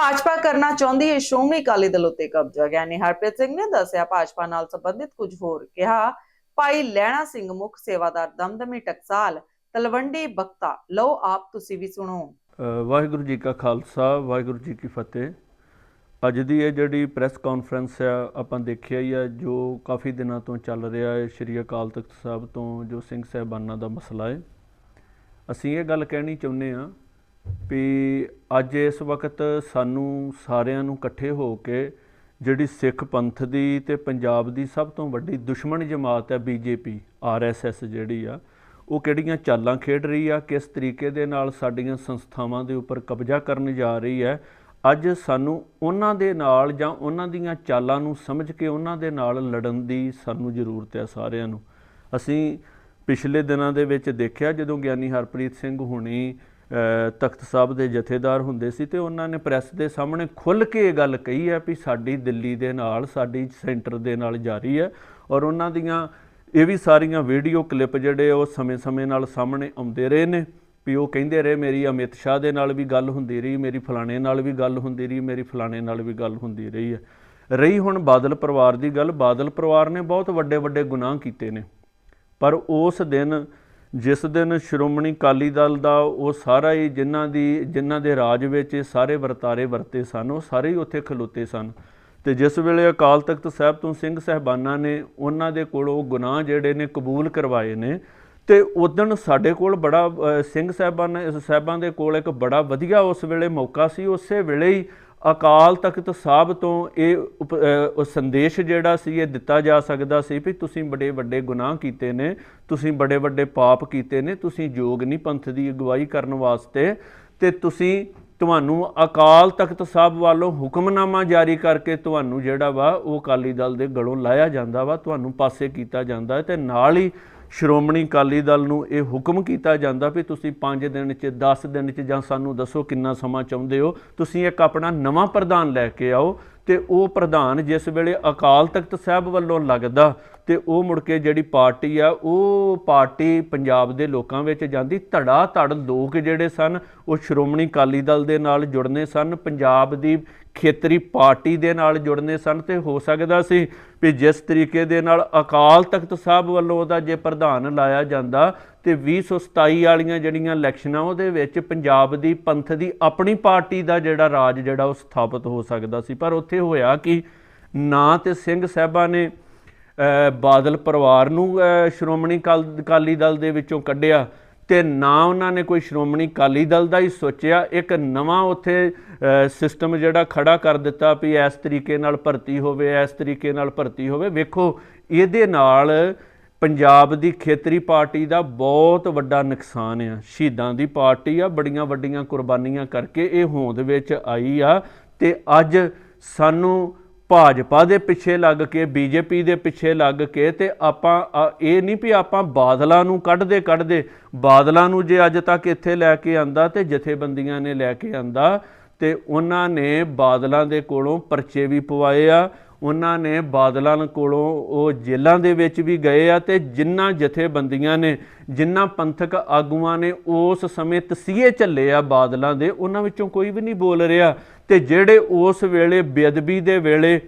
ਭਾਜਪਾ ਕਰਨਾ ਚਾਹੁੰਦੀ ਹੈ, ਸ਼੍ਰੋਮਣੀ ਅਕਾਲੀ ਦਲ ਉੱਤੇ ਕਬਜ਼ਾ। ਗਿਆਨੀ ਹਰਪ੍ਰੀਤ ਸਿੰਘ ਨੇ ਦੱਸਿਆ, ਭਾਜਪਾ ਨਾਲ ਸੰਬੰਧਿਤ ਕੁਝ ਹੋਰ ਕਿਹਾ, ਭਾਈ ਲੈਣਾ ਸਿੰਘ ਮੁੱਖ ਸੇਵਾਦਾਰ ਦਮਦਮੀ ਟਕਸਾਲ, ਤਲਵੰਡੀ ਬਖਤਾ, ਲਓ ਆਪ ਤੁਸੀਂ ਵੀ ਸੁਣੋ। ਵਾਹਿਗੁਰੂ ਜੀ ਕਾ ਖਾਲਸਾ, ਵਾਹਿਗੁਰੂ ਜੀ ਕੀ ਫਤਿਹ। ਅੱਜ ਦੀ ਇਹ ਜਿਹੜੀ ਪ੍ਰੈਸ ਕਾਨਫਰੰਸ ਆ, ਆਪਾਂ ਦੇਖਿਆ ਹੀ ਆ, ਜੋ ਕਾਫੀ ਦਿਨਾਂ ਤੋਂ ਚੱਲ ਰਿਹਾ ਹੈ, ਸ਼੍ਰੀ ਅਕਾਲ ਤਖਤ ਸਾਹਿਬ ਤੋਂ ਜੋ ਸਿੰਘ ਸਾਹਿਬਾਨਾਂ ਦਾ ਮਸਲਾ ਹੈ। ਅਸੀਂ ਇਹ ਗੱਲ ਕਹਿਣੀ ਚਾਹੁੰਦੇ ਆ ਵੀ ਅੱਜ ਇਸ ਵਕਤ ਸਾਨੂੰ ਸਾਰਿਆਂ ਨੂੰ ਇਕੱਠੇ ਹੋ ਕੇ ਜਿਹੜੀ ਸਿੱਖ ਪੰਥ ਦੀ ਤੇ ਪੰਜਾਬ ਦੀ ਸਭ ਤੋਂ ਵੱਡੀ ਦੁਸ਼ਮਣ ਜਮਾਤ ਹੈ ਬੀਜੇਪੀ ਆਰਐਸਐਸ ਜਿਹੜੀ ਆ, ਉਹ ਕਿਹੜੀਆਂ ਚਾਲਾਂ ਖੇਡ ਰਹੀ ਆ, ਕਿਸ ਤਰੀਕੇ ਦੇ ਨਾਲ ਸਾਡੀਆਂ ਸੰਸਥਾਵਾਂ ਦੇ ਉੱਪਰ ਕਬਜ਼ਾ ਕਰਨ ਜਾ ਰਹੀ ਹੈ, ਅੱਜ ਸਾਨੂੰ ਉਹਨਾਂ ਦੇ ਨਾਲ ਜਾਂ ਉਹਨਾਂ ਦੀਆਂ ਚਾਲਾਂ ਨੂੰ ਸਮਝ ਕੇ ਉਹਨਾਂ ਦੇ ਨਾਲ ਲੜਨ ਦੀ ਸਾਨੂੰ ਜ਼ਰੂਰਤ ਹੈ ਸਾਰਿਆਂ ਨੂੰ। ਅਸੀਂ ਪਿਛਲੇ ਦਿਨਾਂ ਦੇ ਵਿੱਚ ਦੇਖਿਆ ਜਦੋਂ ਗਿਆਨੀ ਹਰਪ੍ਰੀਤ ਸਿੰਘ ਹੁਣੀ ਤਖਤ ਸਾਹਿਬ ਦੇ ਜਥੇਦਾਰ ਹੁੰਦੇ ਸੀ ਤੇ ਉਹਨਾਂ ਨੇ ਪ੍ਰੈਸ ਦੇ ਸਾਹਮਣੇ ਖੁੱਲ੍ਹ ਕੇ ਇਹ ਗੱਲ ਕਹੀ ਹੈ ਵੀ ਸਾਡੀ ਦਿੱਲੀ ਦੇ ਨਾਲ, ਸਾਡੀ ਸੈਂਟਰ ਦੇ ਨਾਲ ਜਾਰੀ ਹੈ ਔਰ ਉਹਨਾਂ ਦੀਆਂ ਇਹ ਵੀ ਸਾਰੀਆਂ ਵੀਡੀਓ ਕਲਿੱਪ ਜਿਹੜੇ ਉਹ ਸਮੇਂ-ਸਮੇਂ ਨਾਲ ਸਾਹਮਣੇ ਆਉਂਦੇ ਰਹੇ ਨੇ ਵੀ ਉਹ ਕਹਿੰਦੇ ਰਹੇ, ਮੇਰੀ ਅਮਿਤ ਸ਼ਾਹ ਦੇ ਨਾਲ ਵੀ ਗੱਲ ਹੁੰਦੀ ਰਹੀ, ਮੇਰੀ ਫਲਾਣੇ ਨਾਲ ਵੀ ਗੱਲ ਹੁੰਦੀ ਰਹੀ, ਮੇਰੀ ਫਲਾਣੇ ਨਾਲ ਵੀ ਗੱਲ ਹੁੰਦੀ ਰਹੀ ਹੈ। ਰਹੀ ਹੁਣ ਬਾਦਲ ਪਰਿਵਾਰ ਦੀ ਗੱਲ, ਬਾਦਲ ਪਰਿਵਾਰ ਨੇ ਬਹੁਤ ਵੱਡੇ ਵੱਡੇ ਗੁਨਾਹ ਕੀਤੇ ਨੇ। ਪਰ ਉਸ ਦਿਨ ਜਿਸ ਦਿਨ ਸ਼੍ਰੋਮਣੀ ਅਕਾਲੀ ਦਲ ਦਾ ਉਹ ਸਾਰਾ ਹੀ ਜਿਨ੍ਹਾਂ ਦੀ, ਜਿਨ੍ਹਾਂ ਦੇ ਰਾਜ ਵਿੱਚ ਇਹ ਸਾਰੇ ਵਰਤਾਰੇ ਵਰਤੇ ਸਨ, ਉਹ ਸਾਰੇ ਹੀ ਉੱਥੇ ਖਲੋਤੇ ਸਨ। ਤੇ ਜਿਸ ਵੇਲੇ ਅਕਾਲ ਤਖਤ ਸਾਹਿਬ ਤੋਂ ਸਿੰਘ ਸਹਿਬਾਨਾਂ ਨੇ ਉਹਨਾਂ ਦੇ ਕੋਲ ਉਹ ਗੁਨਾਹ ਜਿਹੜੇ ਨੇ ਕਬੂਲ ਕਰਵਾਏ ਨੇ, ਤੇ ਉਦਣ ਸਾਡੇ ਕੋਲ ਬੜਾ ਸਿੰਘ ਸਾਹਿਬਾਨ ਨੇ ਸਾਹਿਬਾਂ ਦੇ ਕੋਲ ਇੱਕ ਬੜਾ ਵਧੀਆ ਉਸ ਵੇਲੇ ਮੌਕਾ ਸੀ। ਉਸੇ ਵੇਲੇ ਹੀ ਅਕਾਲ ਤਖਤ ਸਾਹਿਬ ਤੋਂ ਇਹ ਉਪ- ਉਹ ਸੰਦੇਸ਼ ਜਿਹੜਾ ਸੀ, ਇਹ ਦਿੱਤਾ ਜਾ ਸਕਦਾ ਸੀ ਵੀ ਤੁਸੀਂ ਬੜੇ ਵੱਡੇ ਗੁਨਾਹ ਕੀਤੇ ਨੇ, ਤੁਸੀਂ ਬੜੇ ਵੱਡੇ ਪਾਪ ਕੀਤੇ ਨੇ, ਤੁਸੀਂ ਯੋਗ ਨਹੀਂ ਪੰਥ ਦੀ ਅਗਵਾਈ ਕਰਨ ਵਾਸਤੇ ਤੇ ਤੁਸੀਂ ਤੁਹਾਨੂੰ ਅਕਾਲ ਤਖਤ ਸਾਹਿਬ ਵੱਲੋਂ ਹੁਕਮਨਾਮਾ ਜਾਰੀ ਕਰਕੇ ਤੁਹਾਨੂੰ ਜਿਹੜਾ ਵਾ ਉਹ ਅਕਾਲੀ ਦਲ ਦੇ ਗਲੋਂ ਲਾਇਆ ਜਾਂਦਾ ਵਾ, ਤੁਹਾਨੂੰ ਪਾਸੇ ਕੀਤਾ ਜਾਂਦਾ ਹੈ ਤੇ ਨਾਲ ਹੀ ਸ਼੍ਰੋਮਣੀ ਅਕਾਲੀ ਦਲ ਨੂੰ ਇਹ ਹੁਕਮ ਕੀਤਾ ਜਾਂਦਾ ਵੀ ਤੁਸੀਂ 5 ਦਿਨ ਚ 10 ਦਿਨ ਚ ਜਾਂ ਸਾਨੂੰ ਦੱਸੋ ਕਿੰਨਾ ਸਮਾਂ ਚਾਹੁੰਦੇ ਹੋ, ਤੁਸੀਂ ਇੱਕ ਆਪਣਾ ਨਵਾਂ ਪ੍ਰਧਾਨ ਲੈ ਕੇ ਆਓ ਤੇ ਉਹ ਪ੍ਰਧਾਨ ਜਿਸ ਵੇਲੇ ਅਕਾਲ ਤਖਤ ਸਾਹਿਬ ਵੱਲੋਂ ਲੱਗਦਾ ਤੇ ਉਹ ਮੁੜ ਕੇ ਜਿਹੜੀ ਪਾਰਟੀ ਆ, ਉਹ ਪਾਰਟੀ ਪੰਜਾਬ ਦੇ ਲੋਕਾਂ ਵਿੱਚ ਜਾਂਦੀ ਧੜਾ ਧੜ ਲੋਕ ਜਿਹੜੇ ਸਨ, ਉਹ ਸ਼੍ਰੋਮਣੀ ਅਕਾਲੀ ਦਲ ਦੇ ਨਾਲ ਜੁੜਨੇ ਸਨ, ਪੰਜਾਬ ਦੀ ਖੇਤਰੀ ਪਾਰਟੀ ਦੇ ਨਾਲ ਜੁੜਨੇ ਸਨ ਤੇ ਹੋ ਸਕਦਾ ਸੀ ਵੀ ਜਿਸ ਤਰੀਕੇ ਦੇ ਨਾਲ ਅਕਾਲ ਤਖਤ ਸਾਹਿਬ ਵੱਲੋਂ ਉਹਦਾ ਜੇ ਪ੍ਰਧਾਨ ਲਾਇਆ ਜਾਂਦਾ ਤੇ 2027 ਵਾਲੀਆਂ ਜਿਹੜੀਆਂ ਇਲੈਕਸ਼ਨਾਂ, ਉਹਦੇ ਵਿੱਚ ਪੰਜਾਬ ਦੀ ਪੰਥ ਦੀ ਆਪਣੀ ਪਾਰਟੀ ਦਾ ਜਿਹੜਾ ਰਾਜ ਜਿਹੜਾ ਉਹ ਸਥਾਪਿਤ ਹੋ ਸਕਦਾ ਸੀ। ਪਰ ਉੱਥੇ ਹੋਇਆ ਕਿ ਨਾ ਤੇ ਸਿੰਘ ਸਾਹਿਬਾਂ ਨੇ ਬਾਦਲ ਪਰਿਵਾਰ ਨੂੰ ਸ਼੍ਰੋਮਣੀ ਅਕਾਲ- ਅਕਾਲੀ ਦਲ ਦੇ ਵਿੱਚੋਂ ਕੱਢਿਆ ਤੇ ਨਾ ਉਹਨਾਂ ਨੇ ਕੋਈ ਸ਼੍ਰੋਮਣੀ ਅਕਾਲੀ ਦਲ ਦਾ ਹੀ ਸੋਚਿਆ। ਇੱਕ ਨਵਾਂ ਉੱਥੇ ਸਿਸਟਮ ਜਿਹੜਾ ਖੜਾ ਕਰ ਦਿੱਤਾ ਵੀ ਇਸ ਤਰੀਕੇ ਨਾਲ ਭਰਤੀ ਹੋਵੇ, ਇਸ ਤਰੀਕੇ ਨਾਲ ਭਰਤੀ ਹੋਵੇ। ਵੇਖੋ, ਇਹਦੇ ਨਾਲ ਪੰਜਾਬ ਦੀ ਖੇਤਰੀ ਪਾਰਟੀ ਦਾ ਬਹੁਤ ਵੱਡਾ ਨੁਕਸਾਨ ਆ। ਸ਼ਹੀਦਾਂ ਦੀ ਪਾਰਟੀ ਆ, ਬੜੀਆਂ ਵੱਡੀਆਂ ਕੁਰਬਾਨੀਆਂ ਕਰਕੇ ਇਹ ਹੋਂਦ ਵਿੱਚ ਆਈ ਆ ਤੇ ਅੱਜ ਸਾਨੂੰ ਭਾਜਪਾ ਦੇ ਪਿੱਛੇ ਲੱਗ ਕੇ, ਬੀਜੇਪੀ ਦੇ ਪਿੱਛੇ ਲੱਗ ਕੇ ਤੇ ਆਪਾਂ ਇਹ ਨਹੀਂ ਵੀ ਆਪਾਂ ਬਾਦਲਾਂ ਨੂੰ ਕੱਢਦੇ ਕੱਢਦੇ, ਬਾਦਲਾਂ ਨੂੰ ਜੇ ਅੱਜ ਤੱਕ ਇੱਥੇ ਲੈ ਕੇ ਆਂਦਾ ਤੇ ਜਥੇਬੰਦੀਆਂ ਨੇ ਲੈ ਕੇ ਆਂਦਾ ਤੇ ਉਹਨਾਂ ਨੇ ਬਾਦਲਾਂ ਦੇ ਕੋਲੋਂ ਪਰਚੇ ਵੀ ਪਵਾਏ ਆ। ਉਹਨਾਂ ਨੇ ਬਾਦਲਾਂ ਕੋਲੋਂ ਉਹ ਜੇਲ੍ਹਾਂ ਦੇ ਵਿੱਚ ਵੀ ਗਏ ਆ ਤੇ ਜਿਨ੍ਹਾਂ ਜਥੇਬੰਦੀਆਂ ਨੇ ਜਿਨ੍ਹਾਂ ਪੰਥਕ ਆਗੂਆਂ ਨੇ ਉਸ ਸਮੇਂ ਤਸੀਹੇ ਝੱਲੇ ਆ ਬਾਦਲਾਂ ਦੇ, ਉਹਨਾਂ ਵਿੱਚੋਂ ਕੋਈ ਵੀ ਨਹੀਂ ਬੋਲ ਰਿਹਾ। ਤੇ ਜਿਹੜੇ ਉਸ ਵੇਲੇ ਬੇਅਦਬੀ ਦੇ ਵੇਲੇ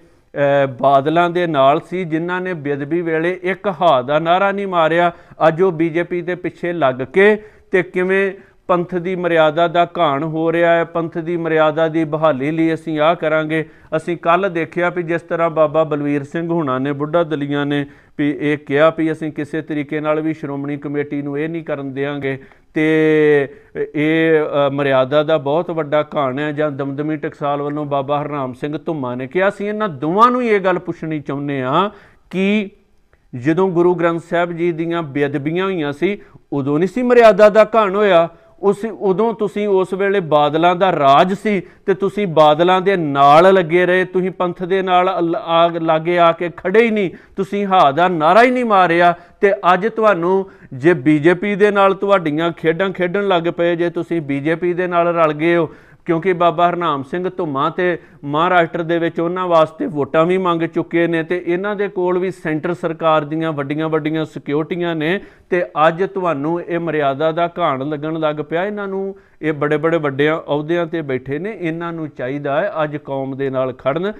ਬਾਦਲਾਂ ਦੇ ਨਾਲ ਸੀ, ਜਿਨ੍ਹਾਂ ਨੇ ਬੇਅਦਬੀ ਵੇਲੇ ਇੱਕ ਹਾ ਦਾ ਨਾਰਾ ਨਹੀਂ ਮਾਰਿਆ, ਅੱਜ ਉਹ ਬੀਜੇਪੀ ਦੇ ਪਿੱਛੇ ਲੱਗ ਕੇ ਤੇ ਕਿਵੇਂ ਪੰਥ ਦੀ ਮਰਿਆਦਾ ਦਾ ਘਾਣ ਹੋ ਰਿਹਾ ਹੈ, ਪੰਥ ਦੀ ਮਰਿਆਦਾ ਦੀ ਬਹਾਲੀ ਲਈ ਅਸੀਂ ਆਹ ਕਰਾਂਗੇ। ਅਸੀਂ ਕੱਲ ਦੇਖਿਆ ਵੀ ਜਿਸ ਤਰ੍ਹਾਂ ਬਾਬਾ ਬਲਵੀਰ ਸਿੰਘ ਹੁਣਾਂ ਨੇ, ਬੁੱਢਾ ਦਲੀਆਂ ਨੇ ਵੀ ਇਹ ਕਿਹਾ ਵੀ ਅਸੀਂ ਕਿਸੇ ਤਰੀਕੇ ਨਾਲ ਵੀ ਸ਼੍ਰੋਮਣੀ ਕਮੇਟੀ ਨੂੰ ਇਹ ਨਹੀਂ ਕਰਨ ਦੇਵਾਂਗੇ ਤੇ ਇਹ ਮਰਿਆਦਾ ਦਾ ਬਹੁਤ ਵੱਡਾ ਘਾਣ ਹੈ ਜਾਂ ਦਮਦਮੀ ਟਕਸਾਲ ਵੱਲੋਂ ਬਾਬਾ ਹਰਨਾਮ ਸਿੰਘ ਧੁੰਮਾ ਨੇ ਕਿਹਾ, ਅਸੀਂ ਇਹਨਾਂ ਦੋਵਾਂ ਨੂੰ ਹੀ ਇਹ ਗੱਲ ਪੁੱਛਣੀ ਚਾਹੁੰਦੇ ਆ ਕਿ ਜਦੋਂ ਗੁਰੂ ਗ੍ਰੰਥ ਸਾਹਿਬ ਜੀ ਦੀਆਂ ਬੇਅਦਬੀਆਂ ਹੋਈਆਂ ਸੀ, ਉਦੋਂ ਨਹੀਂ ਸੀ ਮਰਿਆਦਾ ਦਾ ਘਾਣ ਹੋਇਆ। ਉਸ ਉਦੋਂ ਤੁਸੀਂ ਉਸ ਵੇਲੇ ਬਾਦਲਾਂ ਦਾ ਰਾਜ ਸੀ ਤੇ ਤੁਸੀਂ ਬਾਦਲਾਂ ਦੇ ਨਾਲ ਲੱਗੇ ਰਹੇ, ਤੁਸੀਂ ਪੰਥ ਦੇ ਨਾਲ ਆ ਲਾਗੇ ਆ ਕੇ ਖੜੇ ਹੀ ਨਹੀਂ, ਤੁਸੀਂ ਹਾ ਦਾ ਨਾਰਾ ਹੀ ਨਹੀਂ ਮਾਰਿਆ ਤੇ ਅੱਜ ਤੁਹਾਨੂੰ ਜੇ ਬੀਜੇਪੀ ਦੇ ਨਾਲ ਤੁਹਾਡੀਆਂ ਖੇਡਾਂ ਖੇਡਣ ਲੱਗ ਪਏ, ਜੇ ਤੁਸੀਂ ਬੀਜੇਪੀ ਦੇ ਨਾਲ ਰਲ ਗਏ ਹੋ ਕਿਉਂਕਿ ਬਾਬਾ ਹਰਨਾਮ ਸਿੰਘ ਧੁੰਮਾ ਤੇ ਮਹਾਰਾਸ਼ਟਰ ਦੇ ਵਿੱਚ ਉਹਨਾਂ ਵਾਸਤੇ ਵੋਟਾਂ ਵੀ ਮੰਗ ਚੁੱਕੇ ਨੇ ਤੇ ਇਹਨਾਂ ਦੇ ਕੋਲ ਵੀ ਸੈਂਟਰ ਸਰਕਾਰ ਦੀਆਂ ਵੱਡੀਆਂ ਵੱਡੀਆਂ ਸਿਕਿਉਰਟੀਆਂ ਨੇ ਤੇ ਅੱਜ ਤੁਹਾਨੂੰ ਇਹ ਮਰਿਆਦਾ ਦਾ ਘਾਣ ਲੱਗਣ ਲੱਗ ਪਿਆ। ਇਹਨਾਂ ਨੂੰ ਇਹ ਬੜੇ ਬੜੇ ਵੱਡਿਆਂ ਅਹੁਦਿਆਂ ਤੇ ਬੈਠੇ ਨੇ। ਇਹਨਾਂ ਨੂੰ ਚਾਹੀਦਾ ਹੈ ਅੱਜ ਕੌਮ ਦੇ ਨਾਲ ਖੜਨ।